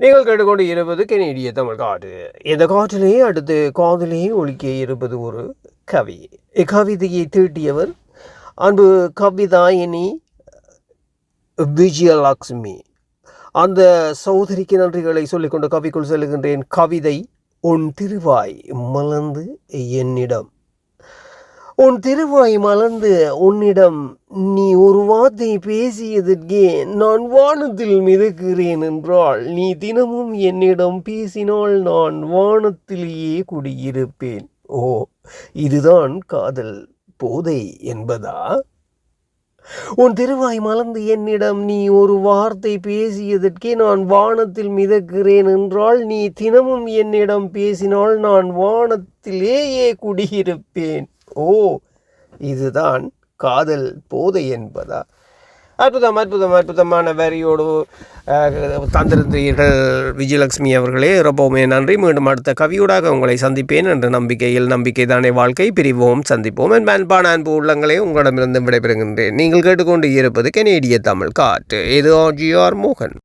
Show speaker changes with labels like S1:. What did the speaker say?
S1: நீங்கள் கேட்டுக்கொண்டு இருப்பது கெனேடிய தமிழ் காடு இந்த காற்றிலே அடுத்து காதலே ஒழிக்க இருப்பது ஒரு கவி. இக்கவிதையை தீட்டியவர் அன்பு கவிதாயினி விஜயலக்ஷ்மி அந்த சகோதரிக்கு நன்றிகளை சொல்லிக்கொண்டு கவிக்குள் செல்கின்றேன் கவிதை உன் திருவாய் மலர்ந்து என்னிடம். உன் திருவாய் மலர்ந்து உன்னிடம் நீ ஒரு வார்த்தை பேசியதற்கே நான் வானத்தில் மிதக்கிறேன் என்றால் நீ தினமும் என்னிடம் பேசினால் நான் வானத்திலேயே குடியிருப்பேன். ஓ இதுதான் காதல் போதை என்பதா? உன் திருவாய் மலர்ந்து என்னிடம் நீ ஒரு வார்த்தை பேசியதற்கே நான் வானத்தில் மிதக்கிறேன் என்றால் நீ தினமும் என்னிடம் பேசினால் நான் வானத்திலேயே குடியிருப்பேன். ஓ இதுதான் காதல் போதை என்பதா? அற்புதம் அற்புதம் அற்புதமான வரியோடு தந்திருந்தீர்கள் விஜயலட்சுமி அவர்களே ரொம்பவுமே நன்றி. மீண்டும் அடுத்த கவியூடாக உங்களை சந்திப்பேன் என்ற நம்பிக்கையில் நம்பிக்கை தானே வாழ்க்கை. பிரிவோம் சந்திப்போம் என் அன்பான அன்பு உள்ளங்களே உங்களிடமிருந்து விடைபெறுகின்றேன். நீங்கள் கேட்டுக்கொண்டு இருப்பது கெனேடிய தமிழ் காற்று. இது ஜிஆர் மோகன்.